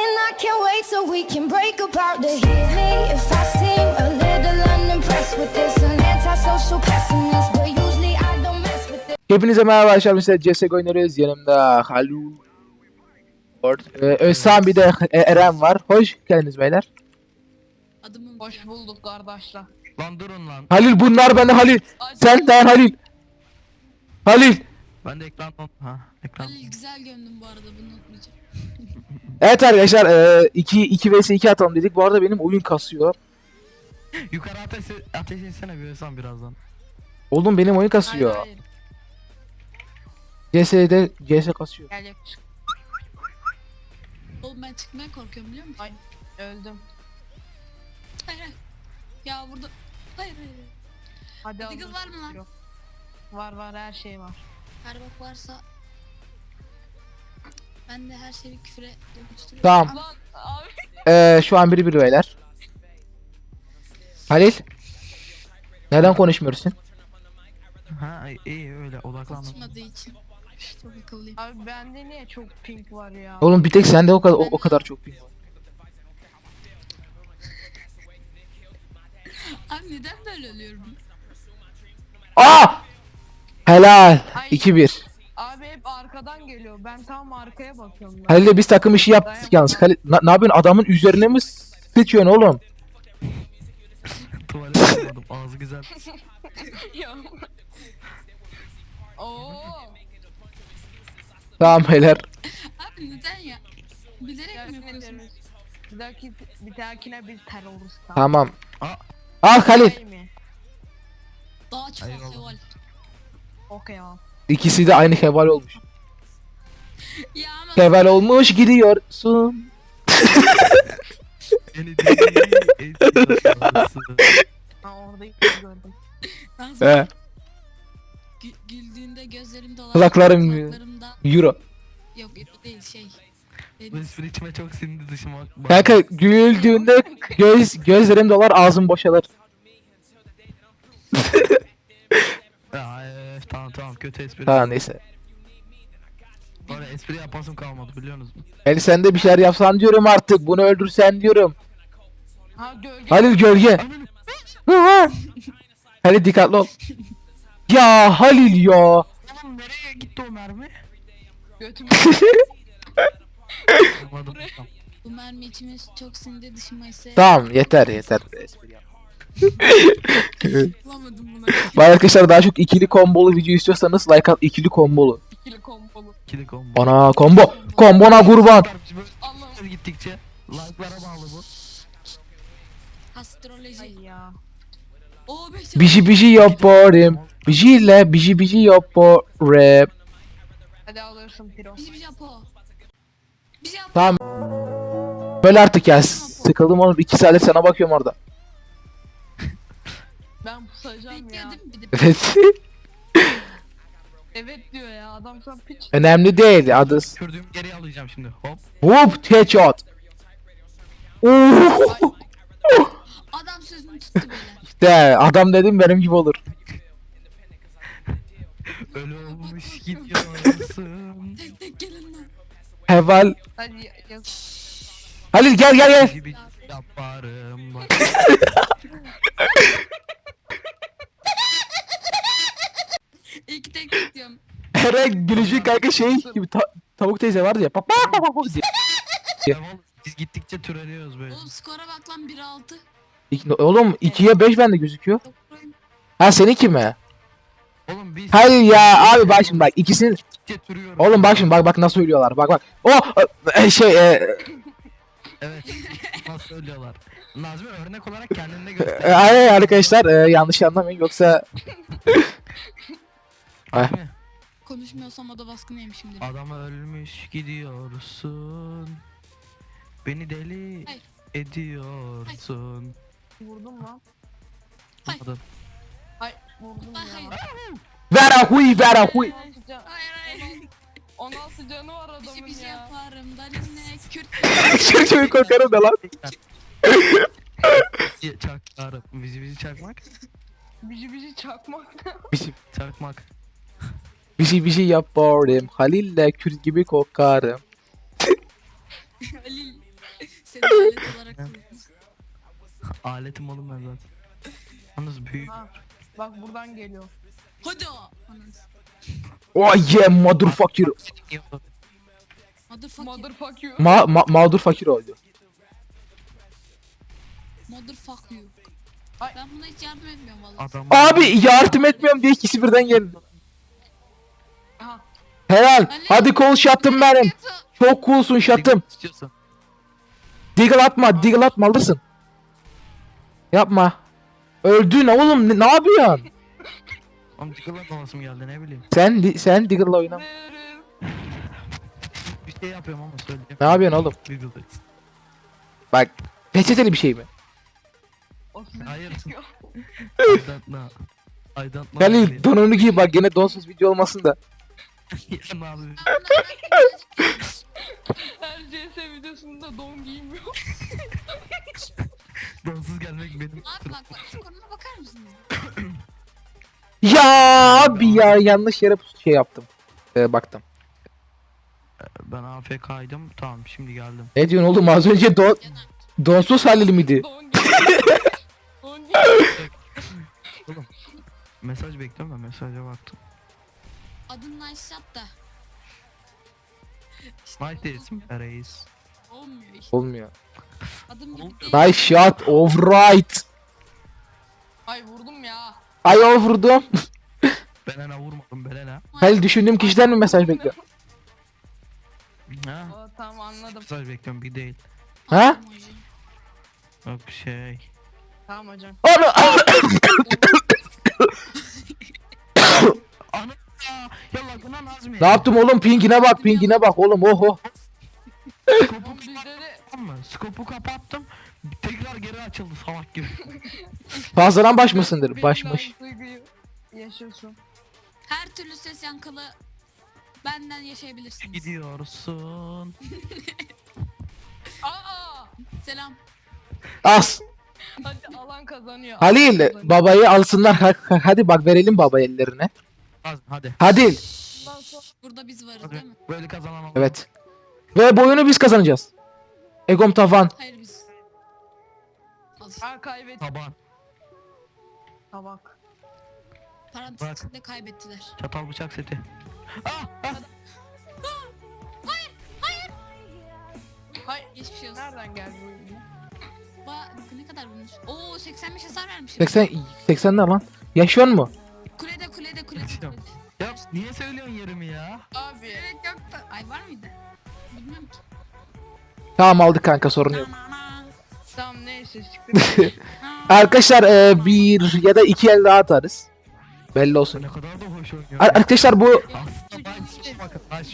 And I can't wait so we can break apart to hear me if I seem a little unimpressed with this. An antisocial pessimist, but usually I don't mess with it. Hepinize merhaba arkadaşlar. Biz de CSGO oynuyoruz. Yanımda Halu ee, Özsan bir de e, Eren var. Hoş geldiniz beyler. Adımın Hoş bulduk kardeşler. Lan durun lan. Halil bunlar bende Halil. Sen de Halil. Halil. Ben de ekran ha ekran. Halil güzel gömdüm bu arada bunu unutmayacağım. Evet arkadaşlar 2 2 vs 2 atalım dedik. Bu arada benim oyun kasıyor. Yukarı ateş ateş etsene bir Özlem birazdan. Oğlum benim oyun Hayır kasıyor. hayır. CS'de CS kasıyor. Gel yakış. Oğlum ben çıkmaya korkuyorum biliyor musun? Ay öldüm. Hayır hayır. Ya burada... Hayır hayır. hayır. Hadi Deagle alın. var mı lan? Yok. Var var her şey var. Her bak varsa... Ben de her şeyi küfre dönüştürüyorum. Tamam. Abi. Ee, şu an biri bir beyler. Halil. Neden konuşmuyorsun? Ha iyi öyle odaklandım. Konuşmadığı için. Çok akıllıyım. Abi bende niye çok pink var ya? Oğlum bir tek sende o kadar o, o kadar çok bir. Abi neden böyle ölüyorum? Aa! Helal. Ay. 2-1. Arkadan geliyor. Ben tam arkaya bakıyorum. Ben. Halil'le biz takım işi yaptık yalnız. Halil, na- ne yapıyorsun? Adamın üzerine mi sıçıyorsun oğlum? Tuvalete yapmadım ağzı güzel. Oo. Tamam beyler. Abi neden ya? Bilerek mi Dersine yapıyorsun? terörist. Bir dahaki bir dahakine bir terörist. Tamam. Aa Al Halil. Daha çok Eyvallah. heval. Okey abi. İkisi de aynı heval olmuş. Ya ama olmuş gidiyorsun. beni. Ha gördüm. He. gü- güldüğünde gözlerim dolar. Kulaklarım- Kulaklarımda... Euro. Yok Euro değil şey. Bu espri içime çok sindi dışıma. bak- Kanka güldüğünde göz gözlerim dolar ağzım boşalır. Tamam tamam kötü espri. Tamam neyse. Böyle espri yapasım kalmadı biliyorsunuz mu? Halil sen de bir şeyler yapsan diyorum artık. Bunu öldürsen diyorum. Ha gölge. Halil gölge. Halil dikkatli ol. Ya Halil ya. Oğlum nereye gitti o mermi? Tamam. Bu mermi içime çok sindi dışıma ise Tamam yeter yeter. Bulamadım bunu. Arkadaşlar daha çok ikili kombolu video istiyorsanız like at ikili kombolu. İkili kompolu. Kili combo. Ana combo. Kombona kurban. Allah'ım. gittikçe like'lara bağlı bu. Astroloji. Ay ya. O 5 Biji biji yaparım. Bijiyle biji biji yaparım. Hadi alırsın piro. Bizi bir Japo. Bir Japo. Tamam. Böyle artık ya. Sıkıldım oğlum. iki saattir sana bakıyorum orada. Ben pusacağım ya. Bekledim bir de. Evet. Evet diyor ya adam sen piç. Önemli değil. Adı. Kürdüğümü geri alacağım şimdi. Hop. Whoop headshot. Oo. Adam sözünü tuttu böyle. İşte adam dedim benim gibi olur. Ölü olmuş gidiyorsun. Tek tek gelin lan. Heval. Hadi ya-. Halil gel gel gel. Gibi yaparım bak. İlk tek tek diyorum. Eren gülücük kanka şey gibi ta- tavuk teyze vardı ya. Pa pa pa pa pa diye. Biz gittikçe türeliyoruz böyle. Oğlum skora bak lan 1-6. İki- Oğlum 2'ye 5 bende gözüküyor. Ha seninki mi? Oğlum biz Hayır ya abi bak şimdi bak ikisini gittikçe türüyoruz. Oğlum bak şimdi bak bak nasıl söylüyorlar. Bak bak. O e, şey e, Evet. Nasıl söylüyorlar. Nazmi örnek olarak kendinde e, göster. ay arkadaşlar e, yanlış anlamayın yoksa Nazmi, Konuşmuyorsam o da baskın yemişimdir. Adam ölmüş gidiyorsun. Beni deli Hayır. ediyorsun. Vurdum lan. Hayır. Adam. Ay vurdum Ay, ya. hayır. vera huy vera huy. 16 can, Hayır hayır. 16 canı var Bizi adamın bizi ya. yaparım. Dalinle Kürt. Çok çok korkarım da lan. Çaklarım. Bizi bizi çakmak. Bici bici çakmak. Bizi Çakmak. Bizi bizi yaparım. Halil'le Kürt gibi kokarım. Halil. Seni alet olarak kullanıyoruz. Aletim oğlum ben zaten. Yalnız büyük. Ha, bak buradan geliyor. Hadi o. Oh yeah motherfucker. Motherfucker. Motherfuck you. Ma, ma fakir oldu. Motherfuck you. Ben buna hiç yardım etmiyorum vallahi. Adam. Abi yardım etmiyorum diye ikisi birden geldi. Helal. Halil. Hadi kol şattım benim. Çok coolsun şattım. İstiyorsan. Deagle atma, deagle atma alırsın. Yapma. Öldün oğlum ne, ne yapıyorsun? Oğlum tıkırla dolasım geldi ne bileyim. Sen sen Deagle'la oyna. Bir şey yapıyorum ama söyleyeyim. Ne yapıyorsun oğlum? Bak peçeteli bir şey mi? Hayır. çekiyor. I don't know. I don't know. Halil donunu giy bak gene donsuz video olmasın da. Ne abi? Her CS videosunda don giymiyor. Donsuz gelmek benim. Abi bak bak. Skoruna bakar mısınız? Ya abi ya yanlış yere şey yaptım. Ee, baktım. Ben AFK'ydım. Tamam şimdi geldim. Ne diyorsun oğlum az önce don, Caner. donsuz Halil miydi? Don giymiyor. don giymiyor. Oğlum. Mesaj bekliyorum da mesaja baktım. Adın nice shot da. Nice isim. Reis. Olmuyor işte. Olmuyor. Adım gibi Olmuyor. değil. Nice shot alright. Ay vurdum ya. Ay o vurdum. Ben ana vurmadım ben ana. Halil düşündüğüm kişiden mi mesaj bekliyor? Ha? Aa, tamam anladım. Mesaj bekliyorum bir değil. Ha? Emoji. Yok şey. Tamam hocam. Onu Ana ya. Ne yaptım oğlum pingine bak pingine bak oğlum oho. Skopu kapattım? Skopu kapattım. Tekrar geri açıldı salak gibi. Fazladan baş mısındır? benimle Başmış. yaşıyorsun. Her türlü ses yankılı benden yaşayabilirsiniz. Gidiyorsun. Aa! Selam. As. Hadi alan kazanıyor. Halil babayı alsınlar. Ha- ha- Hadi bak verelim baba ellerine. Nazmi hadi. Hadi. Burada biz varız Hadi. değil mi? Böyle kazanan olur. Evet. Ve bu oyunu biz kazanacağız. Egom tavan. Hayır biz. Al. Ha kaybettik. Taban. Tabak. Parantez içinde kaybettiler. Çatal bıçak seti. Ah! ah! Hay Geçmiş olsun. nereden geldi bu ürün? Ba ne kadar bulmuş? Oo 85 hasar vermişim. 80 80 ne lan? Yaşıyor mu? Kulede kulede kulede. Kulede. Ya niye söylüyorsun yerimi ya? Abi. Evet yok da. Ay var mıydı? Bilmiyorum ki. Tamam aldık kanka sorun yok. Tamam neyse çıktı. Arkadaşlar e, bir ya da iki el daha atarız. Belli olsun. Ne kadar da hoş oynuyor. Ar- Arkadaşlar bu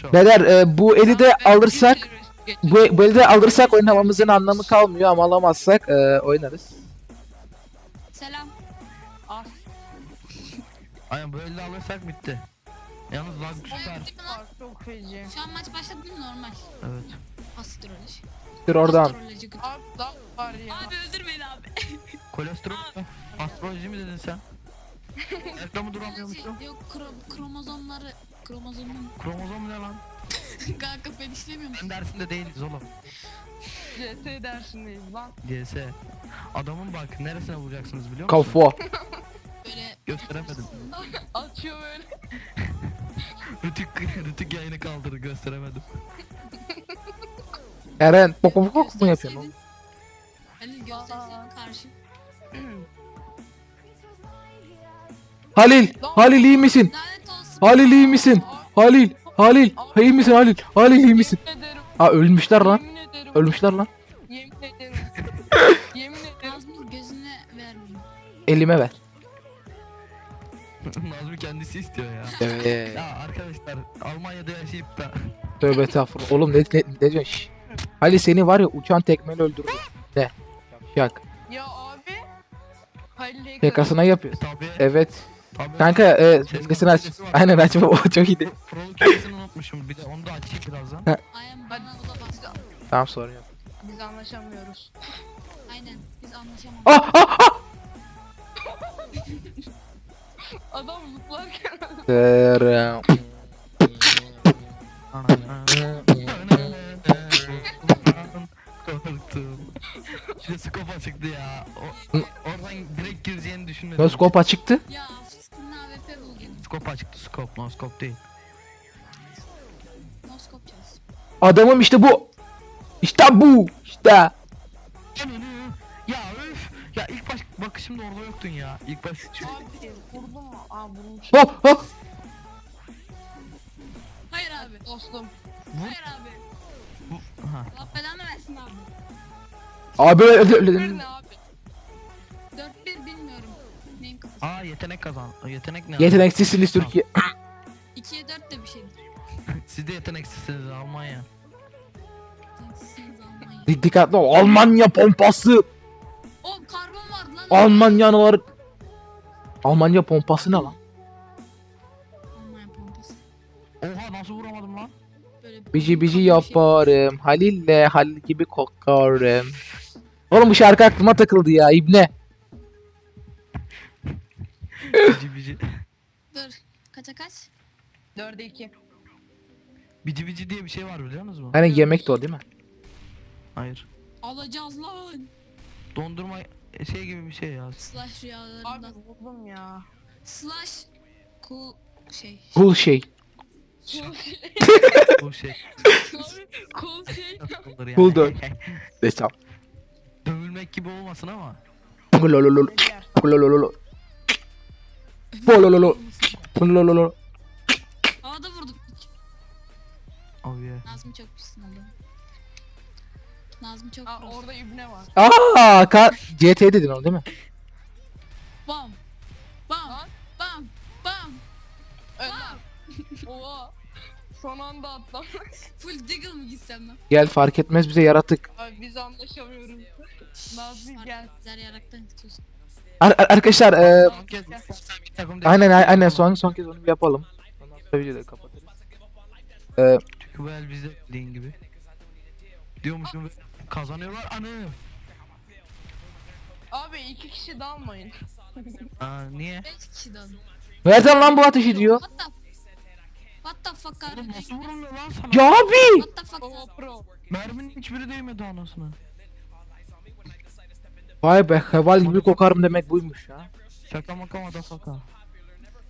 şu. beyler e, bu eli de alırsak bu, bu eli de alırsak oynamamızın anlamı kalmıyor ama alamazsak e, oynarız. Selam. Aynen böyle de alırsak bitti. Yalnız lag süper. bak çok feci. Şu an maç başladı değil mi? Normal. Evet. Astro öyle. Dur oradan. Astroloji. Abi daha var ya. Abi öldür beni abi. Kolesterol mü? Astroloji mi dedin sen? Ayakta mı duramıyormuşum? Yok kro- kromozomları. Kromozomun. Kromozom ne lan? Kanka ben işlemiyor musun? Ben dersinde değiliz oğlum. CS dersindeyiz lan. GS. Adamın bak neresine vuracaksınız biliyor musun? Kafo. Gösteremedim. Açıyor böyle. Rütük, Rütük yayını kaldırdı gösteremedim. Eren bok bok bok mu yapıyorsun oğlum? Halil gösterseydin karşı. Halil, Halil iyi misin? Lanet olsun. Halil iyi misin? Halil, Halil, iyi misin Halil? Halil iyi misin? Yemin ederim. Aa ölmüşler lan. Yemin ederim. Ölmüşler lan. Yemin ederim. Yemin ederim. Gözüne vermeyeyim. Elime ver. Nazmi kendisi istiyor ya. Evet. Ya arkadaşlar Almanya'da yaşayıp da Tövbe estağfurullah. Oğlum ne, ne, ne diyorsun? Şşş. Halil seni var ya uçan tekmeyle öldürür. Ne? Yak. Ya abi. Halil Hacker. Yakasına yapıyor. tabi Evet. tabi Kanka e, Ses sesini aç. var. Aynen açma o çok iyiydi. Pro kelimesini unutmuşum bir de onu da açayım birazdan. Am bana bastı. Tamam sorun yok. Biz anlaşamıyoruz. Aynen biz anlaşamadık. Ah ah ah! Adam skopa çıktı ya. O, oradan direkt gireceğini düşünmedim. No scope açıktı. Ya fıskın AWP buldum. Skop açıktı skop. No skop değil. No çalsın. Adamım işte bu. İşte bu. İşte. Bakışımda orada yoktun ya. İlk baş Abi vurdum mu? Aa vurmuş. Hop hop. Hayır abi. Dostum. Hayır abi. bu. Ha. Allah belanı versin abi. Abi öyle öyle- Bir öyle. ne abi? 4-1 bilmiyorum. Neyin kafası? Aa yetenek kazan. Yetenek ne? Yeteneksizsiniz Türkiye. 2'ye 4 de bir şeydir. Siz de yeteneksizsiniz Almanya. Siz Almanya. Di- Dikkatli ol. Almanya pompası. O var. Almanya pompası ne lan? Almanya pompası. Oha nasıl vuramadım lan? Böyle Bici bici şey. yaparım. Halil'le Halil gibi kokarım. Oğlum bu şarkı aklıma takıldı ya İbne. Bici bici. Dur. Kaça kaç? 4'e 2. Bici bici diye bir şey var biliyor musunuz? Hani yemek de o değil mi? Hayır. Alacağız lan. Dondurma şey gibi bir şey ya. Slash Abi rüyalarından. vurdum ya. Slash cool şey. Cool şey. Bu şey. cool şey. Nasıl olur yani? Cool dön. Desem. Dövülmek gibi olmasın ama. Lolololo. Beyler. Lolololo. Lolololo. Lolololo. Havada vurdum. Abi ya. Nazmi çok pissin oldu. Nazmi çok Aa orada ibne var. Aa, ka GT dedin onu değil mi? Bam. Bam. Lan. Bam. Bam. Önden. Oha. Son anda atlam. Full diggle mı gitsem lan? Gel fark etmez bize yaratık. Abi biz anlaşamıyoruz. Nazmi gel. Güzel yaraktan tutuyorsun. Ar- ar- arkadaşlar e, aynen aynen son son kez onu bir yapalım. Ondan sonra videoyu kapatırız. E, Çünkü bu el bizde dediğin gibi. Diyormuşum kazanıyorlar anı. Abi iki kişi dalmayın. Aa niye? 5 kişi dön. nereden lan bu ateş ediyor? What the What the fuck are Oğlum nasıl vurulmuyor lan sana? Ya abi! What the fuck? Pro. Merminin hiçbiri değmedi anasını. Vay be heval gibi kokarım demek buymuş ya. Şaka maka madafaka.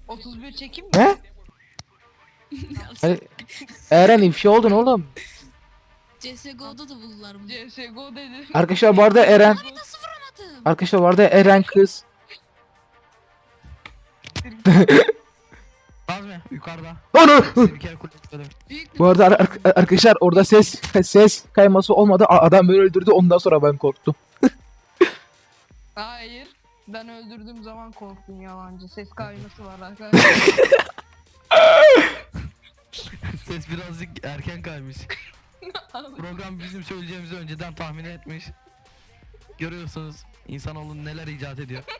31 çekeyim mi? He? Hani, Eren ifşa oldun oğlum. CSGO'da da buldular bunu. CSGO dedi. Arkadaşlar bu arada Eren Abi nasıl vuramadım? Arkadaşlar bu arada Eren kız. Nazmi yukarıda. Onu! Büyük bir Bu arada ar- ar- arkadaşlar orada ses ses kayması olmadı. A- Adam beni öldürdü. Ondan sonra ben korktum. Hayır. Ben öldürdüğüm zaman korktum yalancı. Ses kayması var arkadaşlar. Ses birazcık erken kaymış. Program bizim söyleyeceğimizi önceden tahmin etmiş. Görüyorsunuz insanoğlu neler icat ediyor.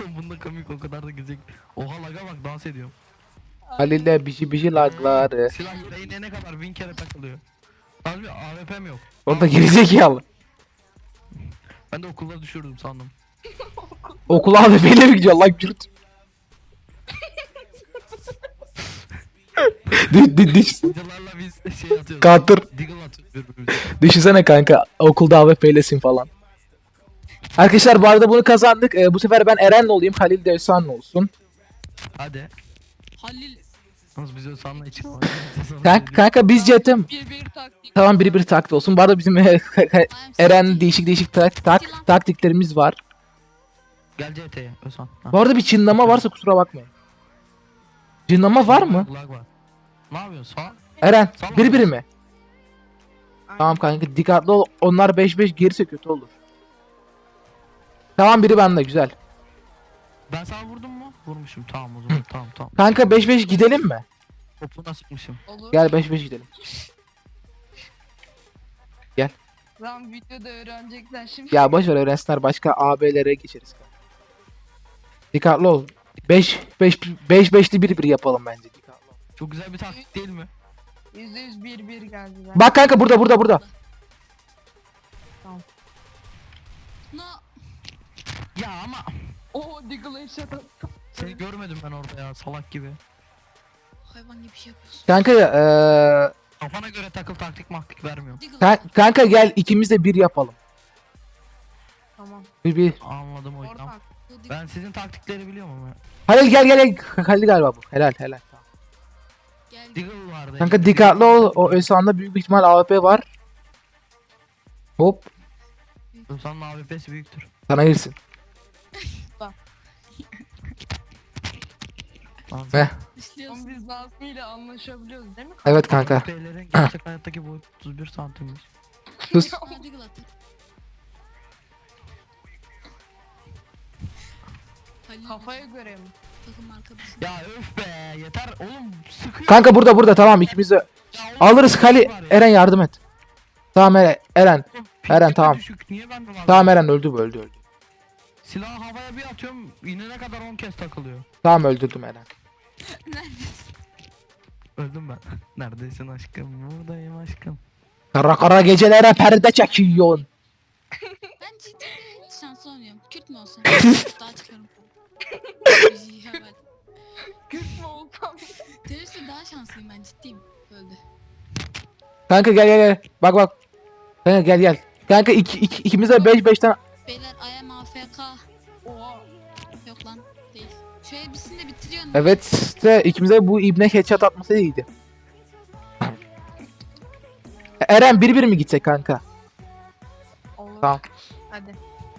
Oğlum bunda komik o kadar da güzel. Oha laga bak dans ediyor. Halil'le bişi bişi lagları. Silah yüreğine ne kadar bin kere takılıyor. Abi AWP'm yok. Orada gerizekalı. Ben de okulda düşürdüm sandım. Okula AWP'yle mi gidiyor lan Kürt? Düş- Hocalarla biz şey atıyoruz. Katır. Deagle atıyoruz birbirimize. Düşünsene kanka okulda AWP'lesin falan. Arkadaşlar bu arada bunu kazandık. Ee, bu sefer ben Eren'le olayım. Halil de Özhan'la olsun. Hadi. Halil. Yalnız biz Özhan'la için var. Kanka, kanka biz Cet'im. bir bir taktik. Tamam biri bir taktik olsun. Bu arada bizim Eren değişik değişik tak, tak, taktiklerimiz var. Gel CT'ye Özhan. Ha. Bu arada bir çınlama varsa kusura bakmayın. Çınlama var mı? Lag var. Ne yapıyorsun? Sağ. Eren biri mi? Tamam kanka dikkatli ol. Onlar 5-5 gelirse kötü olur. Tamam biri bende güzel. Ben sana vurdum mu? Vurmuşum. Tamam o zaman. tamam tamam. Kanka 5-5 gidelim mi? Topuna sıkmışım. Olur. Gel 5-5 gidelim. Lan videoda öğrenecekler şimdi. Ya boş ver öğrensinler başka AB'lere geçeriz. kanka. Dikkatli ol. 5 5 5 5'li 1 1 yapalım bence. Çok güzel bir taktik değil mi? Yüzde yüz bir bir geldiler. Bak kanka burada burada burada. No. Ya ama Oo Diggle headshot seni görmedim ben orada ya salak gibi. Hayvan gibi bir şey yapıyorsun. Kanka eee Kafana göre takıl taktik maktik vermiyorum. Diggle. Kan- kanka gel ikimiz de bir yapalım. Tamam. Bir bir. Anladım hocam. Ortak. Ben sizin taktikleri biliyorum ama. Halil gel gel gel. Halil galiba bu. Helal helal. Tamam. Gel. Diggle vardı. Kanka dikkatli ol. O Özhan'da büyük bir ihtimal AWP var. Hop. Özhan'ın AWP'si büyüktür. Sana girsin. İşliyorsun. Ama biz Nazmi ile anlaşabiliyoruz değil mi? Evet kanka. AWP'lerin gerçek hayattaki boyu 31 santimmiş. Sus. Diggle. Kafaya göre mi? takım arkadaşı. Ya öf be yeter oğlum sıkıyor. Kanka burada burada tamam ikimiz de Ya oğlum, alırız var ya. Eren yardım et. Tamam Eren. Eren. Oğlum, Eren, tamam. Düşük. Niye? Tamam Eren öldü bu öldü öldü. Silahı havaya bir atıyorum inene kadar 10 kez takılıyor. Tamam öldürdüm Eren. Öldüm ben. Neredesin aşkım? Buradayım aşkım. Kara kara gecelere perde çekiyorsun. Ben ciddi şanslı oynuyorum. Kürt mü olsun? Daha çıkarım. Mü olsam? Teröriste daha şanslıyım ben ciddiyim. Öldü. Kanka gel gel gel. Bak bak. Kanka gel gel. Kanka iki, iki, ikimiz de 5 5 tane. Beyler I am AFK. Oha. Yok lan değil. Şu elbisini de bitiriyorsun. Evet işte ikimize bu ibne headshot atması iyiydi. Eren 1-1 mi gitsek kanka? Olur. Tamam. Hadi.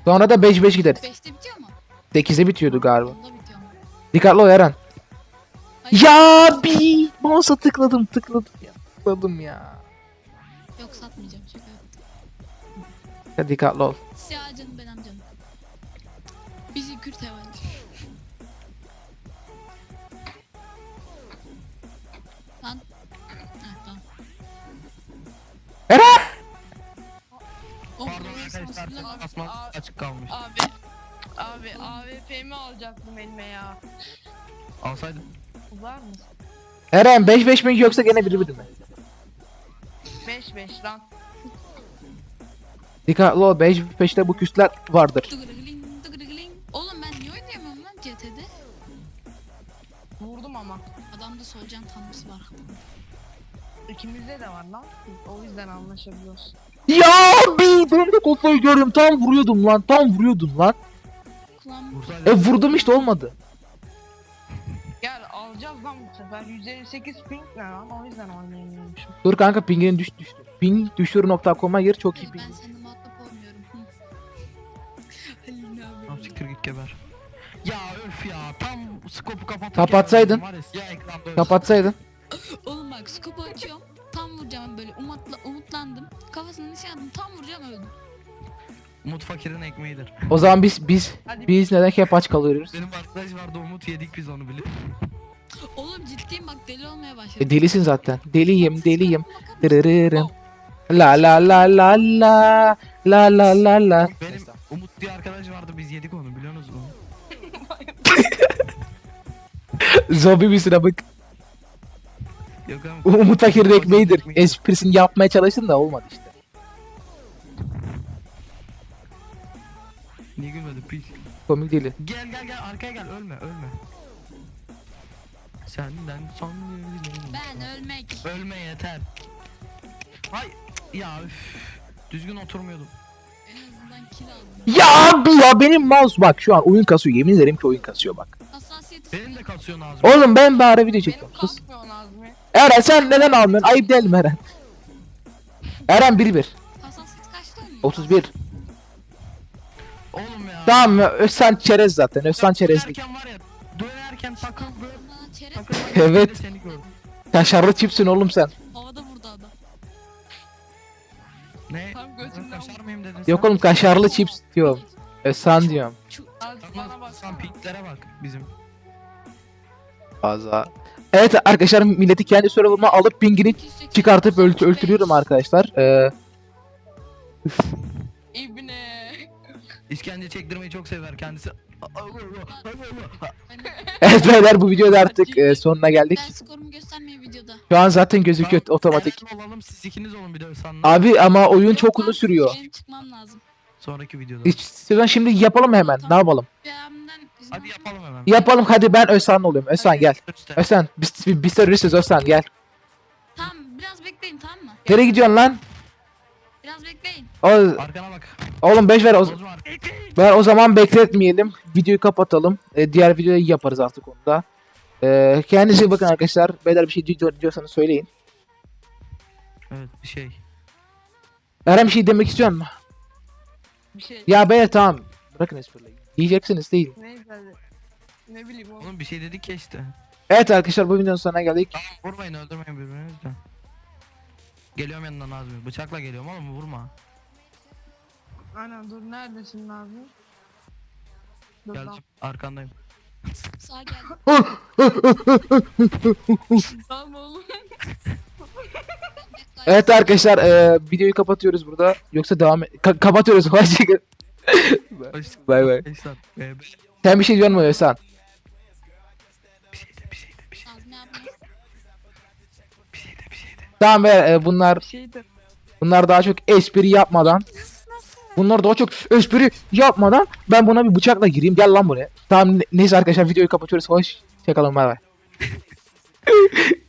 Sonra da 5-5 gideriz. 5'te bitiyor mu? 8'e bitiyordu galiba. Dikkatli ol Eren. Hayır. Ya bir mouse'a tıkladım tıkladım ya. Tıkladım ya. Yok satmayacağım şaka yaptım. Ya dikkatli ol. Siyah canım ben amcanım. Bizi Kürt hayvancı. Lan. Heh, tamam. Eren! Oh, Pardon arkadaşlar basmak açık kalmış. Abi. Abi AWP'mi alacaktım elime ya. Alsaydın. Var mısın? Eren 5-5 mi yoksa gene 1-1 mi? 5-5 lan. Dikkatli ol 5-5'te bu küsler vardır. Oğlum ben niye oynayamıyorum lan CT'de? Vurdum ama. Adamda solucan tanrısı var. İkimizde de var lan. O yüzden anlaşabiliyoruz. Ya bir ben de kafayı görüyorum tam vuruyordum lan tam vuruyordum lan. E vurdum işte olmadı. Gel alacağız lan bu sefer. 158 ping ne lan? O yüzden oynayamıyormuşum. Dur kanka pingin düş düştü. Ping düşür.com'a gir çok iyi ben ping. seninle muhatap olmuyorum. Halil ne Tamam haber? siktir git geber. Ya öf ya tam skopu kapatırken Kapatsaydın. var ya, ekranda. Kapatsaydın. Oğlum bak skopu açıyorum. Tam vuracağım böyle umutla, umutlandım. Kafasına nişan aldım. Tam vuracağım öldüm. Umut fakirin ekmeğidir. O zaman biz biz Hadi biz neden hep aç kalıyoruz? Benim arkadaş vardı Umut yedik biz onu bile. Oğlum ciddiyim bak deli olmaya başladım. E, delisin zaten. Deliyim deliyim. Dırırırım. La la la la la la la la la. Benim Umut diye arkadaş vardı biz yedik onu biliyorsunuz mu? Zombi misin bak. Yok. Umut Fakir'in ekmeğidir. Esprisini yapmaya çalıştın da olmadı işte. Niye gülmedin pis? Komik değil. Gel gel gel arkaya gel ölme ölme. Senden son. Ben ölmek. Ölme yeter. Ay ya üf. Düzgün oturmuyordum. En azından kill aldım. Ya abi ya benim mouse bak şu an oyun kasıyor. Yemin ederim ki oyun kasıyor bak. Hassasiyeti Benim de kasıyor Nazım. Oğlum ben bari video Benim çekiyorum. Sus. kalkmıyor Nazmi. Eren sen neden almıyorsun? Ayıp değil mi Eren? Eren 1-1. Hassasiyeti kaçta oynuyor? 31. Oğlum ya. Tamam Özcan çerez zaten. Özcan çerezlik. Dönerken var ya. Dönerken takıldı. Bana çerez Takıldı. Evet. Seni gördüm. Kaşarlı çipsin oğlum sen. havada vurdu adam. Ne? Tam götümden Kaşar mıyım dedin Yok sen? oğlum kaşarlı chips diyorum. Özcan diyorum. Az Tamam, bana Sen pinklere bak bizim. Fazla. Evet arkadaşlar milleti kendi server'ıma alıp pingini çıkartıp ölt öldürüyorum arkadaşlar. Ee. İşkence çektirmeyi çok sever kendisi. evet beyler bu videoda artık e, sonuna geldik. Ben skorumu göstermeyeyim videoda. Şu an zaten gözüküyor otomatik. Eren olalım siz ikiniz olun bir de Özhan'la. Abi ama oyun çok Yok uzun sürüyor. Benim çıkmam lazım. Sonraki videoda. İstiyorsan şimdi yapalım hemen. Ne yapalım? Hadi yapalım hemen. Yapalım hadi ben Özhan oluyorum. Özhan gel. Üstte. Özhan biz, biz teröristiz Özhan gel. Tamam biraz bekleyin tamam mı? Nereye gidiyorsun lan? Biraz bekleyin. O, Arkana bak. Oğlum 5 ver o, arkayı. ver o zaman bekletmeyelim. Videoyu kapatalım. E, diğer videoyu yaparız artık onda. E, kendinize iyi bakın arkadaşlar. Beyler bir şey diyor- diyorsanız söyleyin. Evet bir şey. Eren bir şey demek istiyor musun? Bir şey. Ya beyler tamam. Bırakın esprileri. Diyeceksiniz değil. Neyse. Ne bileyim oğlum. Oğlum bir şey dedik ya işte. Evet arkadaşlar bu videonun sonuna geldik. Vurmayın öldürmeyin birbirinizi de. Geliyorum yanından Nazmi. Bıçakla geliyorum oğlum vurma. Aynen dur neredesin abi? Dur Geldim arkandayım. Sağ gel. Tamam oğlum. Evet arkadaşlar e, videoyu kapatıyoruz burada. Yoksa devam et. Ka- kapatıyoruz. Hoşçakalın. Bay bay. Arkadaşlar, e, bir Sen bir şey diyor musun Özhan? şey de bir şey de bir şey Nazmi bir şey de bir şey de. Tamam beyler e, bunlar Bir şeydir. bunlar daha çok espri yapmadan. Bunlar daha çok espri yapmadan ben buna bir bıçakla gireyim. Gel lan buraya. Tamam ne- neyse arkadaşlar videoyu kapatıyoruz. Hoş. Çakalın bay bay.